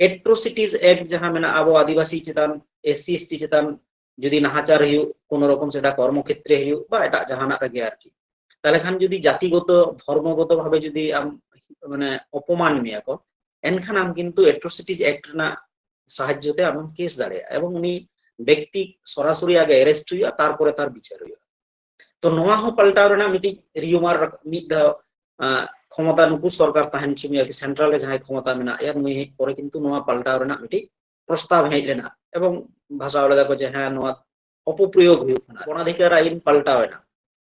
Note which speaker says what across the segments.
Speaker 1: Atrocities act જહાં મેના આબો આદિવાસી ચેતાન SC ST ચેતાન যদি নাহাচার হইউ, কোন রকম সেটা কর্মক্ষেত্রে হইউ, বা এটা জাহানা রাগে আর কি। তাহলে খান যদি জাতিগত ধর্মগত ভাবে যদি আম মানে অপমান মেয়াকো এনখান আম কিন্তু অ্যাট্রোসিটিজ অ্যাক্ট না সাহায্যতে আম কেস দাঁড়ায়, এবং উনি ব্যক্তি সরাসরি আগে অ্যারেস্ট হইয়া তারপরে তার বিচার হইয়া। তো নোয়া হো পাল্টাও রেনা মিটি, রিউমার মিদ ᱠᱷᱚᱢᱚᱛᱟ ᱱᱩᱠᱩ ᱥᱚᱨᱠᱟᱨ ᱛᱟᱦᱮᱱ ᱪᱩᱢᱤ ᱟᱨᱠᱤ ᱥᱮᱱᱴᱨᱟᱞ ᱨᱮ ᱡᱟᱦᱟᱸᱭ ᱠᱷᱚᱢᱚᱛᱟ ᱢᱮᱱᱟᱜ ᱮᱭᱟ ᱱᱩᱭ ᱦᱮᱡ ᱯᱚᱨᱮ ᱠᱤᱱᱛᱩ ᱱᱚᱣᱟ ᱯᱟᱞᱴᱟᱣ ᱨᱮᱱᱟᱜ ᱢᱤᱫᱴᱤᱡ ᱯᱨᱚᱥᱛᱟᱵ ᱦᱮᱡ ᱞᱮᱱᱟ ᱮᱵᱚᱝ ᱵᱷᱟᱥᱟᱣ ᱞᱮᱫᱟ ᱠᱚ ᱡᱮ ᱦᱮᱸ ᱱᱚᱣᱟ অপপ্রয়োগ হয়ে বনাধিকার আইন পাল্টাবে না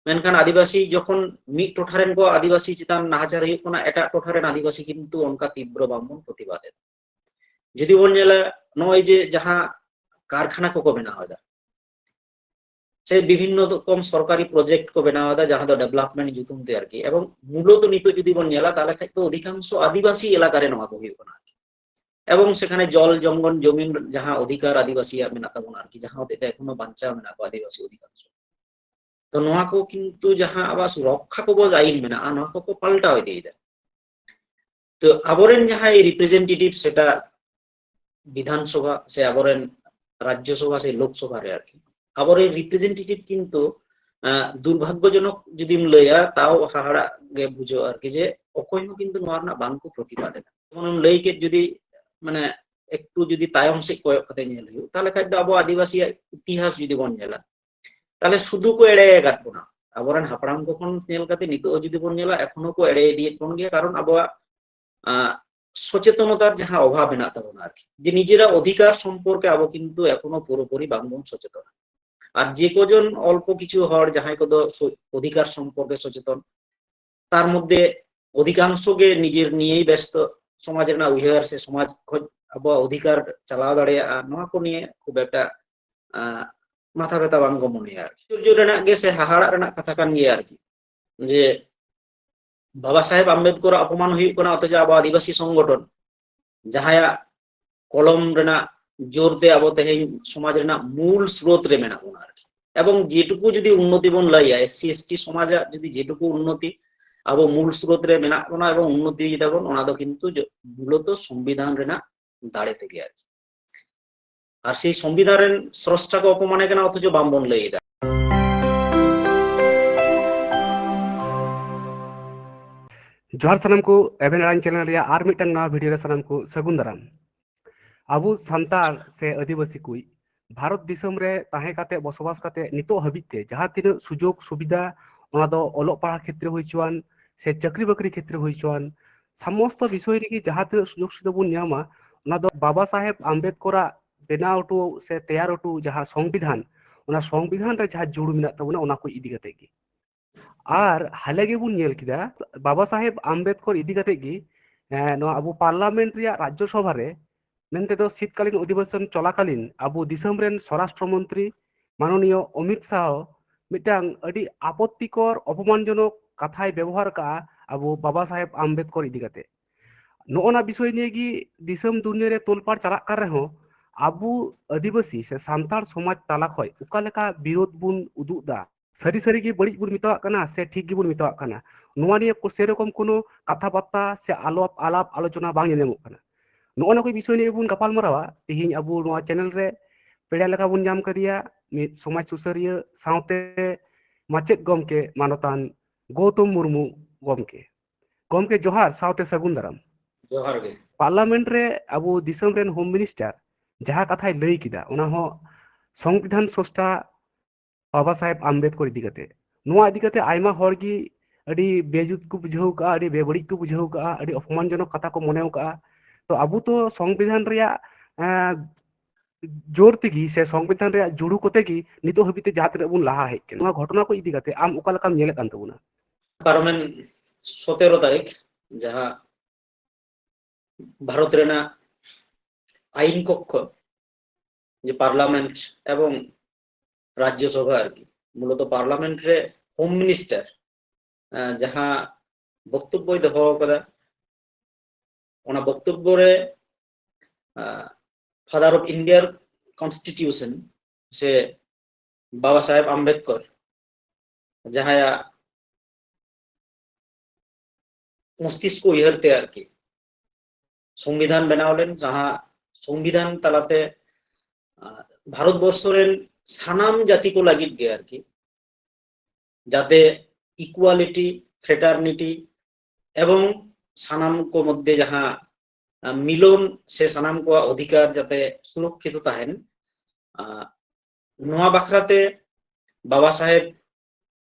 Speaker 1: মেনখান আদিবাসী যখন মিট টোঠারেন কো আদিবাসী চিতান নাহাচার হয়ে কোনা এটা টোঠারেন আদিবাসী কিন্তু অনকা তীব্র বামন প্রতিবাদের যদি বন জেলা নয় যে যাহা কারখানা কোকো বেনা হয় সে বিভিন্ন রকম সরকারি প্রজেক্ট কো বেনাওয়াদা যাহা ডেভেলপমেন্ট জুতুমতে আর কি এবং মূলত নিত যদি বন নেলা তাহলে তো অধিকাংশ আদিবাসী এলাকারে নয়া কো হইব না এবং সেখানে জল, জঙ্গল, জমিন যাহা অধিকার আদিবাসী মেনা তাবো আর কি যাহা ওদের এখনও বাঞ্চা মেনা কো আদিবাসী অধিকাংশ। তো নয়া কো কিন্তু যাহা আবাস রক্ষা কব আইন মেনা আর নয়া কো পাল্টা হয়ে দিয়ে যায় তো আবরেন যাহা এই রিপ্রেজেন্টেটিভ সেটা বিধানসভা, সে আবরেন রাজ্যসভা সেই লোকসভারে আর কি আবার এই রিপ্রেজেন্টেটিভ কিন্তু দুর্ভাগ্যজনক যদি লইয়া তাও হাহারা বুঝো আর কি যে অকহিম কিন্তু নোয়ার না বাংকু প্রতিবাদে না। যেমন লইকে যদি মানে একটু যদি তায়ম সে কয়েক কথা নিয়ে লইও, তাহলে খাদ্য আবু আদিবাসী ইতিহাস যদি বন জেলা, তাহলে শুধু কো এড়ে কাটবো না। আবরণ হাপড়াম কখন নেল কাতে নিত যদি বন জেলা এখনও কো এড়াই দিয়ে কোন গিয়ে, কারণ আবহাওয়া সচেতনতার যাহা অভাব না তাবো আর কি। যে নিজেরা অধিকার সম্পর্কে আবো কিন্তু এখনও পুরোপুরি বাংবন সচেতন। আর যে কজন অল্প কিছু হর যাহাই কত অধিকার সম্পর্কে সচেতন, তার মধ্যে অধিকাংশকে নিজের নিয়েই ব্যস্ত, সমাজের না উইহার সে সমাজ আবো অধিকার চালাও দাঁড়িয়ে নয়া কো নিয়ে খুব একটা মাথা ব্যথা বাঙ্গ মনে আর সূর্য রেনাক সে হাহাড়া রেনাক কথা কান গিয়ে আর কি, যে বাবা সাহেব আম্বেদকর অপমান হয়ে অথচ আবো আদিবাসী সংগঠন, যাহায়া কলম রেনা જોર તે આવો તે સમાજના મૂળ સ્ત્રોત રે મેના কি। এবং যেটুকু যদি উন্নতি বন লাইয়া এসসি এসটি সমাজ যদি যেটুকু উন্নতি আবো মূল স্রোত রে মেনা ওনা এবং উন্নতি দেবন ওনা দো কিন্তু মূলত সংবিধান রেনা দাঁড়ে থেকে আর কি। আর সেই সংবিধানের স্রষ্টাকে অপমানে কেনা, অথচ বামবন লইয়ে দেয়
Speaker 2: जोहार सामको एभेन चैनल आर मिट्टन नवा भिडियो सामको सगुन दाराम ᱟᱵᱚ ᱥᱟᱱᱛᱟᱲ ᱥᱮ ᱟᱹᱫᱤᱵᱟᱹᱥᱤ ᱠᱚ ᱵᱷᱟᱨᱚᱛ ᱫᱤᱥᱚᱢ ᱨᱮ ᱛᱟᱦᱮᱸ ᱠᱟᱛᱮ ᱵᱚᱥᱚᱵᱟᱥ ᱠᱟᱛᱮ ᱱᱤᱛᱚᱜ ᱦᱟᱹᱵᱤᱡ ᱛᱮ ᱡᱟᱦᱟᱸ ᱛᱤᱱᱟᱹᱜ ᱥᱩᱡᱳᱜᱽ ᱥᱩᱵᱤᱫᱷᱟ ᱚᱱᱟ ᱫᱚ ᱚᱞᱚᱜ ᱯᱟᱲᱦᱟᱜ ᱠᱷᱮᱛᱨᱮ ᱦᱩᱭᱪᱚᱣᱟᱱ ᱥᱮ ᱪᱟᱹᱠᱨᱤ ᱵᱟᱹᱠᱨᱤ ᱠᱷᱮᱛᱨᱮ ᱦᱩᱭᱪᱚᱣᱟᱱ ᱥᱚᱢᱚᱥᱛᱚ ᱵᱤᱥᱚᱭ ᱨᱮᱜᱮ ᱡᱟᱦᱟᱸ ᱛᱤᱱᱟᱹᱜ ᱥᱩᱡᱳᱜᱽ ᱥᱩᱵᱤᱫᱷᱟ ᱵᱚᱱ ᱧᱟᱢᱟ ᱚᱱᱟ ᱫᱚ ᱵᱟᱵᱟ ᱥᱟᱦᱮᱵ ᱟᱢᱵᱮᱫᱠᱚᱨᱟᱜ ᱵᱮᱱᱟᱣ ᱦᱚᱴᱚ ᱥᱮ ᱛᱮᱭᱟᱨ ᱦᱚᱴᱚ ᱡᱟᱦᱟᱸ ᱥᱚᱝᱵᱤᱫᱷᱟᱱ ᱚᱱᱟ ᱥᱚᱝᱵᱤᱫᱷᱟᱱ ᱨᱮ ᱡᱟᱦᱟᱸ ᱡᱩᱲ ᱢᱮᱱᱟᱜ ᱛᱟᱵᱚᱱᱟ ᱚᱱᱟ ᱠᱚ ᱤᱫᱤ ᱠᱟᱛᱮ ᱜᱮ ᱟᱨ ᱦᱟᱞᱮ ᱜᱮᱵᱚᱱ ᱧᱮᱞ ᱠᱮᱫᱟ ᱵᱟᱵᱟ ᱥᱟᱦᱮᱵ ᱟᱢᱵᱮᱫᱠᱚᱨ ᱤᱫᱤ ᱠᱟᱛᱮ ᱜᱮ ᱱᱚᱣᱟ ᱟᱵᱚ ᱯᱟᱨᱞᱟᱢᱮᱱᱴ ᱨᱮᱭᱟᱜ ᱨᱟᱡᱽᱡᱚ ᱥᱚᱵᱷᱟ ᱨᱮ ᱢᱮᱱᱛᱮᱫᱚ ᱥᱤᱛᱠᱟᱞᱤᱱ ᱚᱫᱷᱤᱵᱮᱥᱚᱱ ᱪᱚᱞᱟᱠᱟᱞᱤᱱ ᱟᱵᱚ ᱫᱤᱥᱚᱢ ᱨᱮᱱ ᱥᱚᱨᱟᱥᱴᱨᱚ ᱢᱚᱱᱛᱨᱤ ᱢᱟᱱᱚᱱᱤᱭᱚ ᱚᱢᱤᱛ ᱥᱟᱦᱚ ᱢᱤᱫᱴᱟᱝ ᱟᱹᱰᱤ ᱟᱯᱚᱛᱛᱤᱠᱚᱨ ᱚᱯᱚᱢᱟᱱᱡᱚᱱᱚᱠ ᱠᱟᱛᱷᱟᱭ ᱵᱮᱵᱚᱦᱟᱨ ᱠᱟᱜᱼᱟ ᱟᱵᱚ ᱵᱟᱵᱟ ᱥᱟᱦᱮᱵ ᱟᱢᱵᱮᱫᱠᱚᱨ ᱤᱫᱤ ᱠᱟᱛᱮ ᱱᱚᱜᱼᱚᱱᱟ ᱵᱤᱥᱚᱭ ᱱᱤᱭᱮ ᱜᱮ ᱫᱤᱥᱚᱢ ᱫᱩᱱᱤᱭᱟᱹ ᱨᱮ ᱛᱳᱞᱯᱟᱲ ᱪᱟᱞᱟᱜ ᱠᱟᱱ ᱨᱮᱦᱚᱸ ᱟᱵᱚ ᱟᱹᱫᱤᱵᱟᱹᱥᱤ ᱥᱮ ᱥᱟᱱᱛᱟᱲ ᱥᱚᱢᱟᱡᱽ ᱛᱟᱞᱟ ᱠᱷᱚᱡ ᱚᱠᱟ ᱞᱮᱠᱟ ᱵᱤᱨᱳᱫ ᱵᱚᱱ ᱩᱫᱩᱜ ᱫᱟ সারি সারি কি বড়ি বুন মিতাওয়াক কানা সে ঠিক কি বুন মিতাওয়াক কানা নোয়া নিয়ে সেরকম কোনো কথাবার্তা সে আলাপ আলাপ আলোচনা বাং নেমুক কানা ᱱᱚᱜᱼᱚ ᱱᱚᱣᱟ ᱠᱚ ᱵᱤᱥᱚᱭ ᱱᱤᱭᱮ ᱵᱚᱱ ᱜᱟᱯᱟᱞᱢᱟᱨᱟᱣᱟ ᱛᱮᱦᱮᱧ ᱟᱵᱚ ᱱᱚᱣᱟ ᱪᱮᱱᱮᱞ ᱨᱮ ᱯᱮᱲᱟ ᱞᱮᱠᱟ ᱵᱚᱱ ᱧᱟᱢ ᱠᱟᱫᱮᱭᱟ ᱢᱤᱫ ᱥᱚᱢᱟᱡᱽ ᱥᱩᱥᱟᱹᱨᱤᱭᱟᱹ ᱥᱟᱶᱛᱮ ᱢᱟᱪᱮᱫ ᱜᱚᱢᱠᱮ ᱢᱟᱱᱚᱛᱟᱱ ᱜᱳᱛᱚᱢ ᱢᱩᱨᱢᱩ ᱜᱚᱢᱠᱮ ᱜᱚᱢᱠᱮ ᱡᱚᱦᱟᱨ ᱥᱟᱶᱛᱮ ᱥᱟᱹᱜᱩᱱ संविधान स्रष्टा बाबा साहेब आम्बेदकर इदी करते नोआ आयमा अड़ी बेजुत को बुझाव अड़ी बेबड़ी को बुझाव का अड़ी अपमानजनक कथा को मनेका মনেও কা তো আবু তো সংবিধান রেয়া জোর তেগি সে সংবিধান রেয়া জুড়ু কোতে গি নিতো হবিতে জাহাত রে বুন লাহা হেক নোয়া ঘটনা কো ইদি কাতে আম ওকা লাকাম ñᱮᱞᱮ কান তাবুনা
Speaker 1: পারমেন সতেরো তারিখ যাহা ভারত রেনা আইন কক্ষ যে পার্লামেন্ট এবং রাজ্যসভা আর কি মূলত পার্লামেন্ট রে হোম মিনিস্টার যাহা বক্তব্যই দহ কাদা ওনা বক্তব্য রে ফাদার অফ ইন্ডিয়ার কনস্টিটিউশন সে বাবা সাহেব আম্বেদকর যাহায়া মস্তিষ্ক উইহারতে আর কি সংবিধান ᱵᱮᱱᱟᱣ ᱞᱮᱱ ᱡᱟᱦᱟᱸ সংবিধান তালাতে ভারতবর্ষ রেন সানাম জাতি কো লাগিত গে আর কি যাতে ইকুয়ালিটি ফ্রেটারনিটি এবং सानाम को मध्य जहाँ मिलन से सानाम को अधिकार जाते सुरक्षित तहन नवा बाखराते बाबा साहेब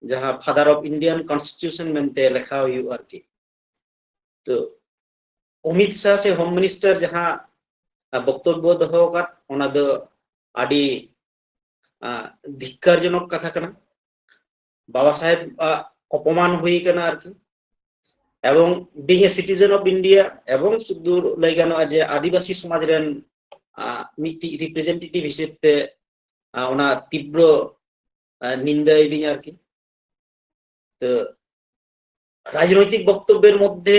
Speaker 1: जहाँ फादर ऑफ इंडियन कॉन्स्टिट्यूशन मनते लेखा हुआ की तो अमित शाह से होम मिनिस्टर जहाँ बक्तव्य दो धिक्कारजनक कथा बाबा साहेब अपमान हुई এবং being a citizen of India এবং সুদূর লাইগানো যে আদিবাসী সমাজের মিটি রিপ্রেজেন্টেটিভ হিসেবে ওনা তীব্র নিন্দা এদিন আর কি। তো রাজনৈতিক বক্তব্যের মধ্যে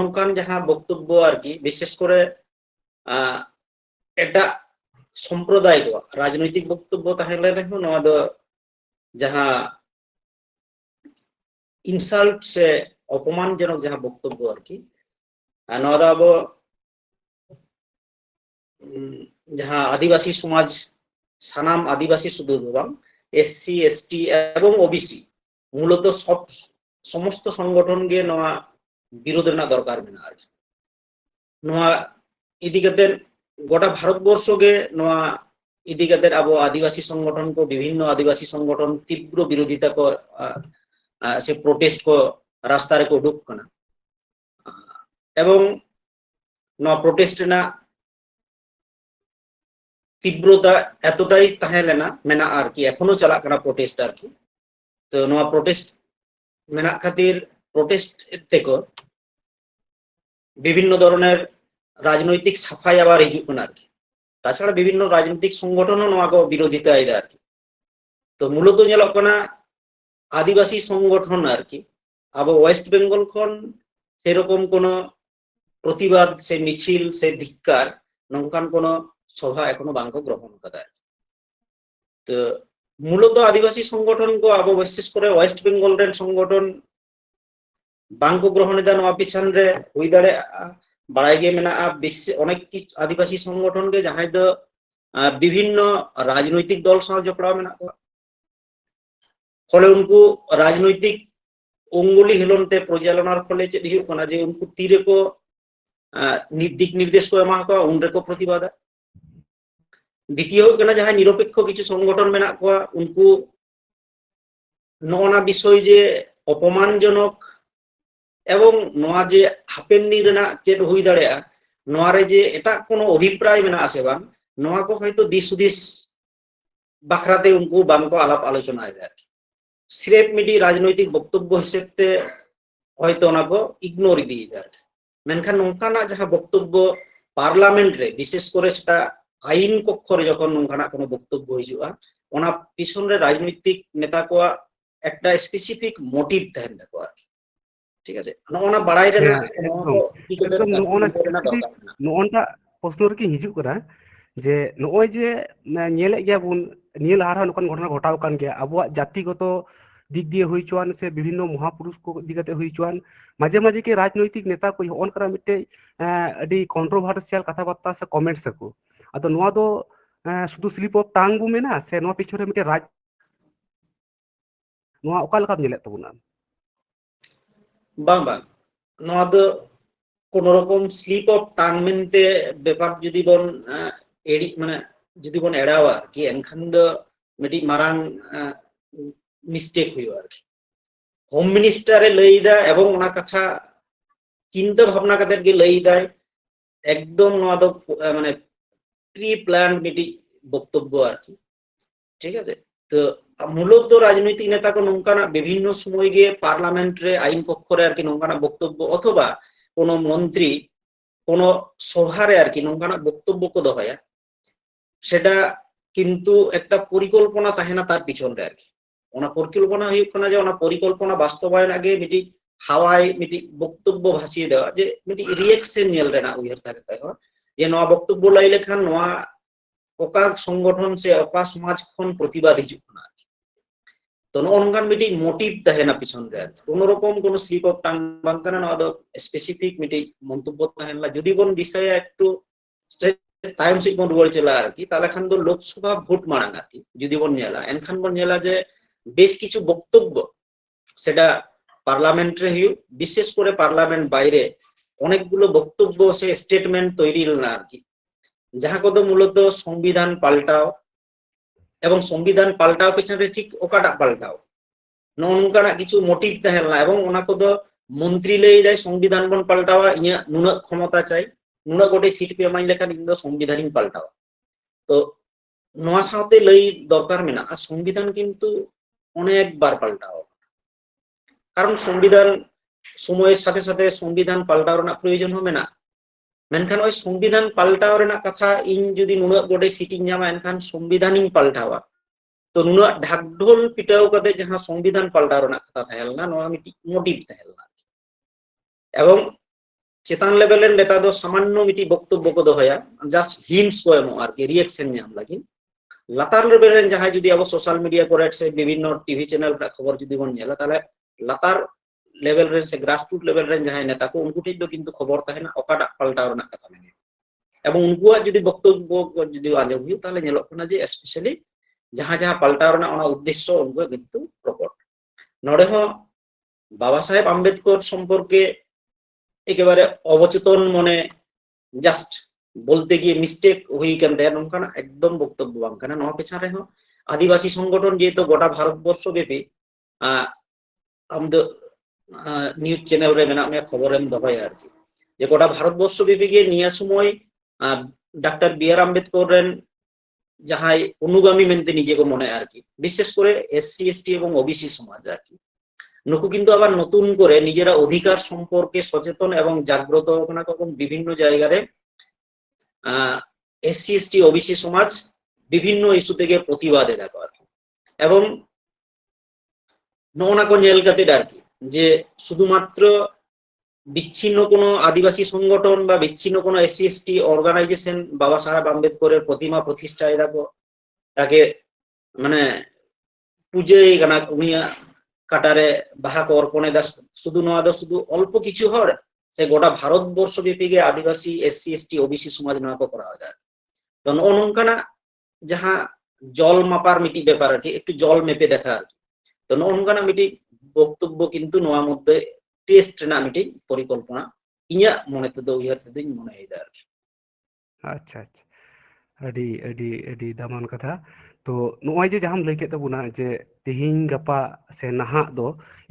Speaker 1: নকান যাহা বক্তব্য আর কি, বিশেষ করে এটা সম্প্রদায় রাজনৈতিক বক্তব্য তাহলে নয় যাহা ইনসাল্ট সে অপমানজনক যাহা বক্তব্য আর কি নদাব যাহা আদিবাসী সমাজ, সানাম আদিবাসী শুধু এবং এসসি এসটি এবং ওবিসি মূলত সব সমস্ত সংগঠন গিয়ে নয়া বিরোধের না দরকার মেনা আর নয়া ইদিকাতে গোটা ভারতবর্ষ গে নয়া ইদিকাতে আবো আদিবাসী সংগঠন কো বিভিন্ন আদিবাসী সংগঠন তীব্র বিরোধিতা কো সে প্রোটেস্ট কো রাস্তা রে কো উডুক কানা এবং নোয়া প্রোটেস্ট না, তীব্রতা এতটাই তাহে লেনা মেনা আর কি, এখনও চালাক কানা প্রোটেস্ট আর কি। তো নোয়া প্রোটেস্ট মেনা খাতির প্রোটেস্ট থেকে বিভিন্ন ধরনের রাজনৈতিক সাফাই আবার হিজুক আর কি। তাছাড়া বিভিন্ন রাজনৈতিক সংগঠনও নোয়া বিরোধিতা এদা আর কি। তো মূলত কানা আদিবাসী সংগঠন আর কি আবো ওয়েস্ট বেঙ্গল খন সেরকম কোন প্রতিবাদ, সে মিছিল, সে ধিক্কার নঙ্কান কোন সভা এখনও বাংকো গ্রহণ কাদা তো মূলত আদিবাসী সংগঠন কো আবো বিশেষ করে ওয়েস্ট বেঙ্গল রেন সংগঠন বাংকো গ্রহণ এদা নোয়া পিছন রে হুই দাড়ে বাড়াই গে মেনা বিশ্ব অনেক আদিবাসী সংগঠন গে যাহাই দো বিভিন্ন রাজনৈতিক দল সাথে জপড়াও মেনা কো ফলে উনকু রাজনৈতিক অঙ্গুলি হেলনতে পরিচালনার ফলে ફલે যে উনকু তীরে જે দিক নির্দেশ করে এমা কোয়া উনরেকো প্রতিবাদা। দ্বিতীয় যাহা নিরপেক্ষ কিছু সংগঠন মেনা কোয়া উনকু ননা বিষয় যে অপমানজনক এবং নয়া যে হাপেন দিন চেদ হই দাঁড়া নয়ারে যে এটা কোনো অভিপ্রায় মেনা আছে বাং নয়া কো হয়তো দিস হুদিস বাখরাতে উনকু বাম আলাপ আলোচনা আছে আর কি। স্রেফ মিডি রাজনৈতিক বক্তব্য হিসেবতে হয়তো ওনা কো ইগনোর ইদিয়েদা আর কি মেনখান নঙ্কানা যাহা বক্তব্য পার্লামেন্ট রে বিশেষ করে সেটা আইন কক্ষরে যখন নঙ্কানা কোনো বক্তব্য হিজুয়া ওনা পিছন রাজনৈতিক নেতা কোয়া একটা স্পেসিফিক মোটিভ তাহেন দেখো আর কি। ঠিক আছে? নওনা বাড়াই রে
Speaker 2: নওনা প্রশ্ন রে কি হিজুক করা নয় যে ñেলে গিয়া বুন নিয়ে লাহার নকন ঘটনা ঘটাও কান গিয়া আবুয়াক জাতিগত দিক দিয়ে হুই চুয়ান সে বিভিন্ন মহাপুরুষ কো হুই চুয়ান মাঝে মাঝে কে রাজনৈতিক নেতা কো হন করা মিটে আডি কন্ট্রোভার্সিয়াল কথাবার্তা সে কমেন্টস को আদো নোয়া দো শুধু স্লিপ অফ টাং বু মেনা সে নোয়া পিছরে মিটে রাজ নোয়া ওকা লেকা ñেলে তবুনা
Speaker 1: বাং বাং নোয়া দো কোন রকম স্লিপ অফ টাং মেনতে ব্যাপার যদি বন এড়ি মানে যদি কোন এড়াও আর কি এনখান দ মিটি মারাং মিস্টেক হইও আর কি। হোম মিনিস্টারে লইদা এবং ওনা কথা, চিন্তা ভাবনা কাদের গে লইদায় একদম নোয়া মানে প্রি প্ল্যান মিটি বক্তব্য আর কি। ঠিক আছে? তো মূলত রাজনৈতিক নেতা নেতাকে নোংকানা বিভিন্ন সময় গিয়ে পার্লামেন্টে আইন পক্ষরে আর কি নোংকানা বক্তব্য, অথবা কোনো মন্ত্রী কোনো সভারে আর কি নোংকানা বক্তব্য কো দহয়া। সেটা কিন্তু একটা পরিকল্পনা থাকে না তার পিছনে আর কি। ওনার পরিকল্পনা হয়ে না যে ওনার পরিকল্পনা বাস্তবায়ন আগে মিটি হাওয়ায় মিটি বক্তব্য ভাসিয়ে দেওয়া, যে মিটি রিয়েকশন রে না উইহার থাকে তাই যে নয়া বক্তব্য লাই লেখান নয়া অকা সংগঠন সে অকা সমাজ খন প্রতিবাদ হিজুক না তো ননগান মিটি মোটিভ থাকে না পিছন রে কোন রকম কোন স্লিপ অফ টাং বাং নয়া স্পেসিফিক মিটি মন্তব্য থাকে না। যদি কোন বিষয়ে একটু තායිම් සිග්මන්ඩ් වල් වෙලා අරකි තාලකන්දු লোকসভা ভোট মারান আরকি যদি বন নেলা এনখান বন নেলা যে বেশ কিছু বক্তব্য সেটা পার্লামেন্টে হইউ বিশেষ করে পার্লামেন্ট বাইরে অনেকগুলো বক্তব্য সে স্টেটমেন্ট তৈরি না আরকি যাহা কত মূলত সংবিধান পাল্টাও এবং সংবিধান পাল্টাও পেছনে ঠিক ওকাটা পাল্টাও ননকানা কিছু মোটিভ তাহলে না এবং ওনা কত মন্ত্রী লেই যায় সংবিধান বন পাল্টাওয়া ইয়া নুন ক্ষমতা চাই ᱱᱩᱱᱟᱹᱜ ᱜᱚᱴᱮᱡ ᱥᱤᱴ ᱯᱮ ᱮᱢᱟᱹᱧ ᱞᱮᱠᱷᱟᱱ ᱤᱧ ᱫᱚ ᱥᱚᱝᱵᱤᱫᱷᱟᱱ ᱤᱧ ᱯᱟᱞᱴᱟᱣᱟ ᱛᱚ ᱱᱚᱣᱟ ᱥᱟᱶᱛᱮ ᱞᱟᱹᱭ ᱫᱚᱨᱠᱟর ᱢᱮᱱᱟᱜᱼᱟ ᱥᱚᱝᱵᱤধান কিন্তু অনেকবার পাল্টাও। কারণ সংবিধান সময়ের সাথে সাথে সংবিধান পাল্টাও রেনার প্রয়োজন হো মেনা মেনখান ওই সংবিধান পাল্টাও রেনার কথা ইন যদি নুনক গোটে সিটিং জামা এনখান সংবিধানিং পাল্টাওয়া। তো নুনক ঢাকঢোল পিটাও কাদে যাহা সংবিধান পাল্টাও রেনার কথা তাহেলনা নোয়া মিটি মোটিভ তাহেলনা এবং ᱪᱮᱛᱟᱱ ᱞᱮᱵᱮᱞ ᱨᱮᱱ ᱱᱮᱛᱟ ᱫᱚ ᱥᱟᱢᱟᱱᱱᱚ ᱢᱤᱫᱴᱤᱡ ᱵᱚᱠᱛᱚᱵᱵᱚ ᱠᱚ ᱫᱚᱦᱚᱭᱟ ᱡᱟᱥᱴ ᱦᱤᱱᱴᱥ ᱠᱚ ᱮᱢᱚᱜᱼᱟ ᱟᱨᱠᱤ ᱨᱤᱭᱮᱠᱥᱮᱱ ᱧᱟᱢ ᱞᱟᱹᱜᱤᱫ ᱞᱟᱛᱟᱨ ᱞᱮᱵᱮᱞ ᱨᱮᱱ ᱡᱟᱦᱟᱸᱭ ᱡᱩᱫᱤ ᱟᱵᱚ ᱥᱳᱥᱟᱞ ᱢᱤᱰᱤᱭᱟ ᱠᱚᱨᱮ ᱥᱮ ᱵᱤᱵᱷᱤᱱᱱᱚ ᱴᱤᱵᱷᱤ ᱪᱮᱱᱮᱞ ᱨᱮᱱᱟᱜ ᱠᱷᱚᱵᱚᱨ ᱡᱩᱫᱤ ᱵᱚᱱ ᱧᱮᱞᱟ ᱛᱟᱦᱞᱮ ᱞᱟᱛᱟᱨ লেভেল রেন সে গ্রাসরুট লেভেল রেন যাহাই নেতা কো উনকু ঠিক দো কিন্তু খবর তাহে না অকাটা পাল্টাও না কথা মেনে এবং উনকুয়া যদি বক্তব্য যদি আজম হই তাহলে নেলক না যে স্পেশালি যাহা যাহা পাল্টাও না ওনা উদ্দেশ্য উনকু কিন্তু প্রকট নড়ে হ বাবা সাহেব আম্বেদকর সম্পর্কে একেবারে অবচেতন মনে জাস্ট বলতে গিয়ে মিস্টেক হই কান তাই নংকানা একদম বক্তব্য বাং কানা নয়া পেছন রেহ আদিবাসী সংগঠন যেহেতু গোটা ভারতবর্ষ ব্যাপী আম দো নিউজ চ্যানেল রে মেনা মে খবর এম দহয় আর কি। যে গোটা ভারতবর্ষ ব্যাপী গিয়ে নিয়া সময় ডাক্তার বি আর আম্বেদকর রেন যাহাই অনুগামী মেনতে নিজেকে মনে আর কি। বিশেষ করে এসসি এসটি এবং ওবিসি সমাজ আর কি। নকু কিন্তু আবার নতুন করে নিজেরা অধিকার সম্পর্কে সচেতন এবং জাগ্রত এবং বিভিন্ন জায়গায় এসসি এসটি ওবিসি সমাজ বিভিন্ন ইস্যু থেকে প্রতিবাদে দেখো আর কি। এবং নওনাকো জেলকাতের আর কি, যে শুধুমাত্র বিচ্ছিন্ন কোনো আদিবাসী সংগঠন বা বিচ্ছিন্ন কোনো এসসি এসটি অর্গানাইজেশন বাবা সাহেব আম্বেদকরের প্রতিমা প্রতিষ্ঠায় দেখো, তাকে মানে পুজোয় গানা উনি কাটারে বাহাকে অর্পণে দাস। শুধু নয় দাস শুধু অল্প কিছু হর, সে গোটা ভারতবর্ষ ব্যাপী গিয়ে আদিবাসী এসসি এসটি ওবিসি সমাজ নয় করা হয়। তো অনঙ্কানা যাহা জল মাপার মিটি ব্যাপার আর কি, একটু জল মেপে দেখা আর কি। তো অনঙ্কানা মিটি বক্তব্য কিন্তু নয়া মধ্যে টেস্ট না মিটি, পরিকল্পনা। ইয়া মনে তো উইহার তো মনে হয়
Speaker 2: আর কি। আচ্ছা আচ্ছা। আডি আডি আডি দামান কথা। ᱛᱚ ᱱᱚᱜᱼᱚᱭ ᱡᱮ ᱡᱟᱦᱟᱸᱢ ᱞᱟᱹᱭ ᱠᱮᱫ ᱛᱟᱵᱚᱱᱟ ᱡᱮ ᱛᱮᱦᱮᱧ ᱜᱟᱯᱟ ᱥᱮ ᱱᱟᱦᱟᱜ ᱫᱚ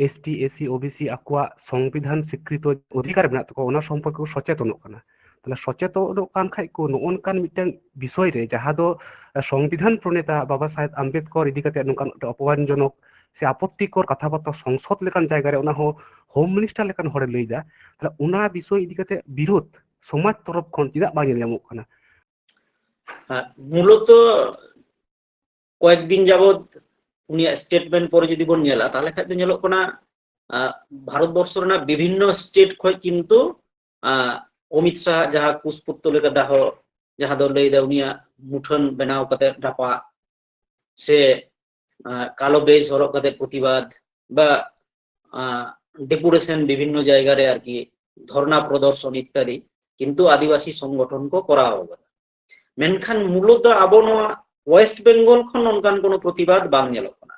Speaker 2: S T S C O B C ᱟᱠᱚᱣᱟᱜ ᱥᱚᱝᱵᱤᱫᱷᱟᱱ ᱥᱤᱠᱨᱤᱛᱚ ᱚᱫᱷᱤᱠᱟᱨ ᱢᱮᱱᱟᱜ ᱛᱟᱠᱚᱣᱟ ᱚᱱᱟ ᱥᱚᱢᱯᱚᱨᱠᱮ ᱠᱚ ᱥᱚᱪᱮᱛᱚᱱᱚᱜ ᱠᱟᱱᱟ ᱛᱟᱦᱚᱞᱮ ᱥᱚᱪᱮᱛᱚᱱᱚᱜ ᱠᱟᱱ ᱠᱷᱟᱡ ᱠᱚ ᱱᱚᱜᱼᱚ ᱱᱚᱝᱠᱟᱱ ᱢᱤᱫᱴᱟᱝ ᱵᱤᱥᱚᱭ ᱨᱮ ᱡᱟᱦᱟᱸ ᱫᱚ ᱥᱚᱝᱵᱤᱫᱷᱟᱱ ᱯᱨᱚণᱮᱛᱟ ᱵᱟᱵᱟ ᱥᱟᱦᱮᱵ ᱟᱢᱵᱮᱫᱠᱚᱨ ᱤᱫᱤ ᱠᱟᱛᱮ ᱱᱚᱝᱠᱟᱱ ᱚᱯᱚᱢᱟᱱᱡᱚᱱᱚᱠ ᱥᱮ ᱟᱯᱚᱛᱛᱤᱠᱚᱨ ᱠᱟᱛᱷᱟᱵᱟর্তা ᱥᱚᱝᱥᱚᱫ ᱞᱮᱠᱟᱱ ᱡᱟᱭᱜᱟ ᱨᱮ ᱚᱱᱟ ᱦᱚᱸ ᱦᱳᱢ ᱢᱤᱱᱤᱥᱴᱟᱨ ᱞᱮᱠᱟᱱ ᱦᱚᱲᱮ ᱞᱟᱹᱭᱫᱟ ᱛᱟᱦᱚᱞᱮ ᱚᱱᱟ ᱵᱤᱥᱚᱭ ᱤᱫᱤ ᱠᱟᱛᱮ ᱵᱤᱨᱳᱫ ᱥᱚᱢᱟᱡᱽ ᱛᱚᱨᱚᱯ ᱠᱷᱚᱱ ᱪᱮᱫᱟᱜ ᱵᱟᱝ ᱧᱮᱞ ᱧᱟᱢᱚᱜ ᱠᱟᱱᱟ
Speaker 1: ᱢূলত ᱠᱚᱭᱮᱠ ᱫᱤᱱ ᱡᱟᱵᱚᱛ ᱩᱱᱤᱭᱟᱜ ᱥᱴᱮᱴᱢᱮᱱᱴ ᱯᱚᱨᱮ ᱡᱩᱫᱤ ᱵᱚᱱ ᱧᱮᱞᱟ ᱛᱟᱦᱞᱮ ᱠᱷᱟᱱ ᱫᱚ ᱧᱮᱞᱚᱜ ᱠᱟᱱᱟ ᱵᱷᱟᱨᱚᱛ ᱵᱚᱨᱥᱚ ᱨᱮᱱᱟᱜ ᱵᱤᱵᱷᱤᱱᱱᱚ ᱥᱴᱮᱴ ᱠᱷᱚᱱ ᱠᱤᱱᱛᱩ অমিত শাহ ᱡᱟᱦᱟᱸ ᱠᱩᱥᱯᱩᱛᱛᱚᱞᱤᱠᱟ ᱫᱟᱦ ᱡᱟᱦᱟᱸ ᱫᱚ ᱞᱟᱹᱭᱫᱟ ᱩᱱᱤᱭᱟᱜ ᱢᱩᱴᱷᱟᱹᱱ ᱵᱮᱱᱟᱣ ᱠᱟᱛᱮ ᱨᱟᱯᱟᱜ ᱥᱮ কালো বেজ হরক কাদের প্রতিবাদ বা ডেপুটেশন বিভিন্ন জায়গারে আর কি ধর্ণা প্রদর্শন ইত্যাদি কিন্তু আদিবাসী সংগঠন কো করা হবে মেনখান মূলত আবো নোয়া ᱳᱭᱮᱥᱴ ᱵᱮᱝᱜᱚᱞ ᱠᱷᱚᱱ ᱱᱚᱱᱠᱟᱱ ᱠᱳᱱᱳ ᱯᱨᱚᱛᱤᱵᱟᱫ ᱵᱟᱝ ᱧᱮᱞᱚᱜ ᱠᱟᱱᱟ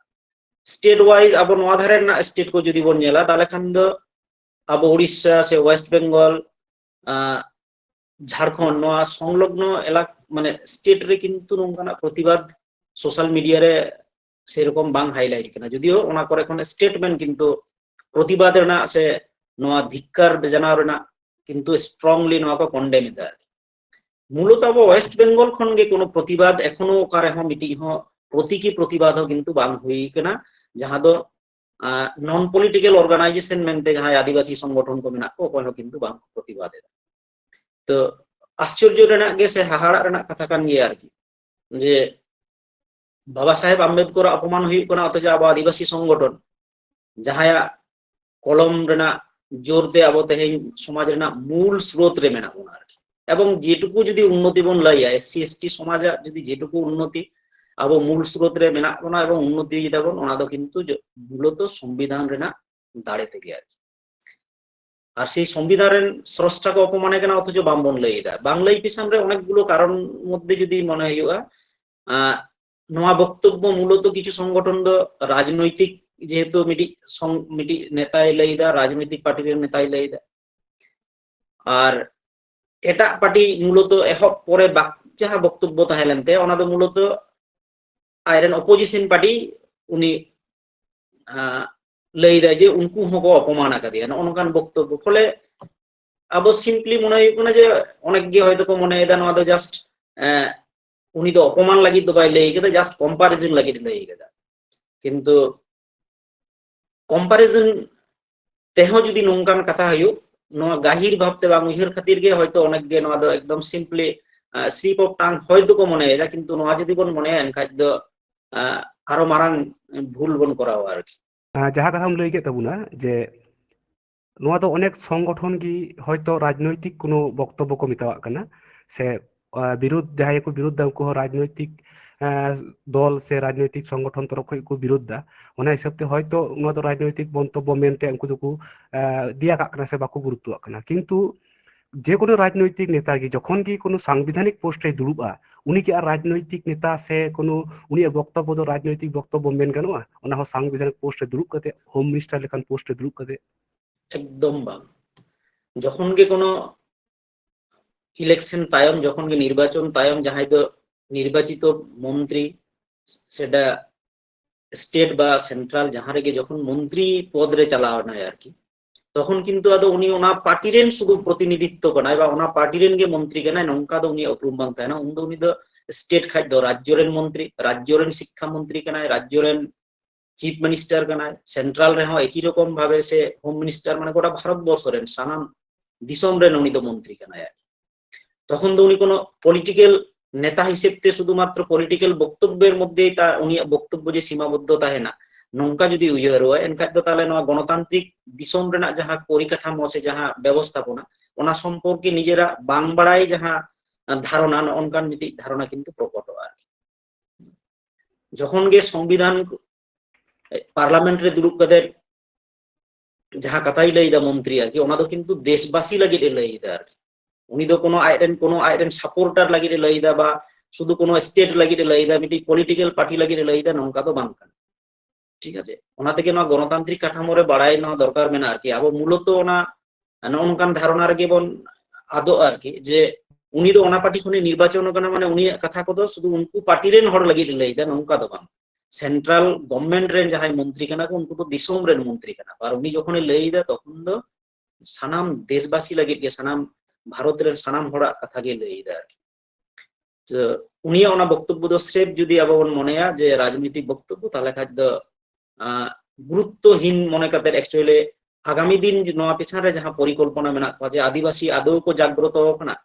Speaker 1: ᱥᱴᱮᱴ ᱳᱣᱟᱭᱤᱡ ᱟᱵᱚ ᱱᱚᱣᱟ ᱫᱷᱟᱨᱮ ᱨᱮᱱᱟᱜ ᱥᱴᱮᱴ ᱠᱚ ᱡᱩᱫᱤ ᱵᱚᱱ ᱧᱮᱞᱟ ᱛᱟᱦᱞᱮ ᱠᱷᱟᱱ ᱫᱚ ᱟᱵᱚ ᱩᱲᱤᱥᱥᱟ ᱥᱮ ᱳᱭᱮᱥᱴ ᱵᱮᱝᱜᱚᱞ ঝাড়খণ্ড নোয়া সংলগ্ন এলাকা মানে স্টেট রে কিন্তু নঙ্কানা প্রতিবাদ সোশ্যাল মিডিয়া রে সেরকম বাং হাইলাইট কেনা যদিও ওনা করে কোন স্টেটমেন্ট কিন্তু প্রতিবাদ রেনা সে নোয়া ধিক্কার জানা রেনা কিন্তু স্ট্রংলি নোয়া কো কন্ডেম ইদার মূলত ওয়েস্ট বেঙ্গল খনগে কোনো প্রতিবাদ এখনও কারে হ মিটিং হ প্রতীকী প্রতিবাদ কিন্তু বান হই কেনা যাহা দো নন পলিটিক্যাল অর্গানাইজেশন মেনতে যাহা আদিবাসী সংগঠন কো মেনা কো কোনো কিন্তু বান প্রতিবাদ। তো আশ্চর্য রেনা গে সে হাহাড়া রেনা কথা কান গিয়ে আর কি। যে বাবা সাহেব আম্বেদকর অপমান হই কোনা অথচ আবো আদিবাসী সংগঠন, যাহায়া কলম রেনা জোর দে আবো তেহে সমাজ রেনা মূল স্রোত রে মেনা কোনা এবং যেটুকু যদি উন্নতি বন লইয়া এসসি, এসটি সমাজ যদি যেটুকু উন্নতি, আবো মূল স্রোতরে মেনা এবং উন্নতি দিয়ে ওনা দো কিন্তু মূলত সংবিধান রেনা দাঁড়ে থেকে আর আর সেই সংবিধানের স্রষ্টাকে অপমানে কেনা, অথচ বামবন দেয় বাংলাই পিছনে অনেকগুলো কারণ মধ্যে যদি মনে হইয়া নয়া বক্তব্য মূলত কিছু সংগঠন রাজনৈতিক যেহেতু মিটি মিটি নেতাই লইদা রাজনৈতিক পার্টির নেতাই লইদা আর ᱮᱴᱟᱜ ᱯᱟᱴᱤ ᱢᱩᱞᱚᱛᱚ ᱮᱦᱚᱵ ᱯᱚᱨᱮ ᱵᱟᱠ ᱡᱟᱦᱟᱸ ᱵᱚᱠᱛᱚᱵᱵᱚ ᱛᱟᱦᱮᱸ ᱞᱮᱱᱛᱮ ᱚᱱᱟ ᱫᱚ ᱢᱩᱞᱚᱛᱚ ᱟᱡᱨᱮᱱ ᱚᱯᱚᱡᱤᱥᱚᱱ ᱯᱟᱴᱤ ᱩᱱᱤ ᱞᱟᱹᱭᱫᱟᱭ ᱡᱮ ᱩᱱᱠᱩ ᱦᱚᱸᱠᱚ অপমান ᱟᱠᱟᱫᱮᱭᱟ ᱱᱚᱜᱼᱚ ᱱᱚᱝᱠᱟᱱ ᱵᱚᱠᱛᱚᱵᱵᱚ ᱯᱷলে ᱟᱵᱚ সিম্পলি মনে ᱦᱩᱭᱩᱜ ᱠᱟᱱᱟ ᱡᱮ অনেক ᱜᱮ ᱦᱚᱭতো ᱠᱚ ᱢᱚᱱᱮᱭᱮᱫᱟ ᱱᱚᱣᱟ ᱫᱚ ᱡᱟস্ট উনি তো অপমান লাগি তো বাই লেই কেদা জাস্ট কম্পারিজন লাগি লেই কেদা কিন্তু কম্পারিজন তেহ যদি নংকান কথা হয়ুক নোয়া গাহির ভাবতে বা উইহার খাতির গে হয়তো অনেক গে নোয়া ᱫᱚ একদম সিম্পলি স্লিপ অফ টাং হয়তো কো মনে এদা কিন্তু নোয়া যদি বন মনে এনখাজ ᱫᱚ আহ, আরো মারাং ভুল বন করাও আর কি
Speaker 2: আহ, যাহা কথাম লই কেদ তাবুনা যে নোয়া ᱫᱚ অনেক সংগঠন গি হয়তো রাজনৈতিক কোনো বক্তব্য কো মেতাওয়াগ কানা সে আহ, বিরোধ যাহাই কো বিরোধ দা উনকু হো রাজনৈতিক ᱫᱚᱞ ᱥᱮ ᱨᱟᱡᱽᱱᱳᱭᱛᱤᱠ ᱥᱚᱝᱜᱚᱴᱷᱚᱱ ᱛᱚᱨᱚᱯ ᱠᱷᱚᱱ ᱠᱚ ᱵᱤᱨᱩᱫᱽᱫᱟ ᱚᱱᱟ ᱦᱤᱥᱟᱹᱵ ᱛᱮ ᱦᱚᱭᱛᱚ ᱱᱚᱣᱟ ᱫᱚ ᱨᱟᱡᱽᱱᱳᱭᱛᱤᱠ ᱢᱚᱱᱛᱚᱵᱵᱚ ᱢᱮᱱᱛᱮ ᱩᱱᱠᱩ ᱫᱚᱠᱚ ᱠᱟᱜ ᱠᱟᱱᱟ ᱥᱮ ᱵᱟᱠᱚ ᱜᱩᱨᱩᱛᱛᱚᱣᱟᱜ ᱠᱟᱱᱟ ᱠᱤᱱᱛᱩ যে কোনো রাজনৈতিক নেতা কি যখন কি কোনো সাংবিধানিক পোস্টে দুড়ুবা উনি কি আর রাজনৈতিক নেতা, সে কোনো, উনি বক্তব্য দো রাজনৈতিক বক্তব্য মেন কেন? ওনা হো সাংবিধানিক পোস্টে দুড়ুব কাতে হোম মিনিস্টার লেখান পোস্টে দুড়ুব কাতে।
Speaker 1: একদম বাং যখন কি কোনো ইলেকশন তায়ম, যখন কি নির্বাচন তায়ম, যাহাই তো নির্বাচিত মন্ত্রী, সেটা স্টেট বা সেন্ট্রাল যাহা রেগে যখন মন্ত্রী পদ রে চালাও নাই আর কি, তখন কিন্তু আদো উনি ওনা পার্টি রেন শুধু প্রতিনিধিত্ব কানায় বা ওনা পার্টি রেন গে মন্ত্রী কানায়, নংকা দো উনি অপ্রুম বাং তাই না উন দো দো স্টেট খাদ্য রাজ্য রেন মন্ত্রী রাজ্য রেন শিক্ষা মন্ত্রী কানায় রাজ্য রেন চিফ মিনিস্টার কানায় সেন্ট্রাল রে হᱚᱸ একই রকম ভাবে সে হোম মিনিস্টার মানে গোটা ভারতবর্ষ রেন সানাম দিশম রেন উনি তো মন্ত্রী কানায় আর। তখন তো উনি কোনো পলিটিক্যাল নেতা হিসেবে শুধুমাত্র পলিটিক্যাল বক্তব্যের মধ্যে তা উনি বক্তব্য যে সীমাবদ্ধ তাহে না। নৌকা যদি ᱩᱭᱦᱟᱹᱨ হয় ᱮᱱᱠᱷᱟᱡ ᱫᱚ ᱛᱟᱦᱞᱮ ᱱᱚᱣᱟ ᱜᱚᱱᱚᱛᱟᱱᱛᱨᱤᱠ ᱫᱤᱥᱚᱢ ᱨᱮᱱᱟᱜ ᱡᱟᱦᱟᱸ ᱯᱚᱨᱤᱠᱟঠাᱢᱳ ᱥᱮ ᱡᱟᱦᱟᱸ ᱵᱮᱵᱚᱥᱛᱷᱟᱯᱚᱱᱟ ᱚᱱᱟ ᱥᱚᱢᱯᱚᱨᱠᱮ ᱱᱤᱡᱮᱨᱟᱜ ᱵᱟᱝ ধারণা অনকান মিটিক ধারণা কিন্তু প্রকটও আর কি। যখন গে সংবিধান পার্লামেন্ট রে দুরুপ কাদের যাহা কথাই লাইদা মন্ত্রী আর কি ওনা তো কিন্তু দেশবাসী লাগে লাইদা আর কি। উনি তো কোনো আইরেন কোনো আইরেন সাপোর্টার লাগি লইদা বা শুধু কোনো স্টেট লাগি লইদা, মিটি পলিটিক্যাল পার্টি লাগি লইদা, নংকা তো বাং ঠিক আছে? ওনা থেকে নয়া গণতান্ত্রিক কাঠামো রে বাড়াই নেওয়া দরকার মেনা আর কি। আবো মূলত ওনা নংকান ধারণা রেগে বন আদো আর কি, যে উনি তো ওনা পার্টি খুনি, নির্বাচন কানা মানে উনি কথা কত, শুধু উনকু পার্টি রেন হড় লাগি লইদা, নংকা তো বাং সেন্ট্রাল গভর্নমেন্ট রেন যাহাই মন্ত্রী কানা কো, উনকু তো দিশম রেন মন্ত্রী কানা আর উনি যখন লইদা, তখন দো সানাম দেশবাসী লাগি গে, সানাম ᱵᱷᱟᱨᱚᱛ ᱨᱮᱱ ᱥᱟᱱᱟᱢ ᱦᱚᱲᱟᱜ ᱠᱟᱛᱷᱟ ᱜᱮ ᱞᱟᱹᱭᱫᱟ আর কি। উনি ᱚᱱᱟ ᱵᱚᱠᱛᱚᱵᱵᱚ ᱫᱚ ᱥᱨᱮᱯ ᱡᱩᱫᱤ ᱟᱵᱚ ᱵᱚᱱ ᱢᱚᱱᱮᱭᱟ ᱡᱮ ᱨᱟᱡᱽᱱᱤᱛᱤᱠ ᱵᱚᱠᱛᱚᱵᱵᱚ ᱛᱟᱦᱞᱮ ᱠᱷᱟᱡ গুরুত্বহীন মনে কাতের একচুয়ালি আগামী দিন নোয়া পেছন রে যাহা পরিকল্পনা মেনা যে আদিবাসী আদৌ কো জাগ্রত হকনা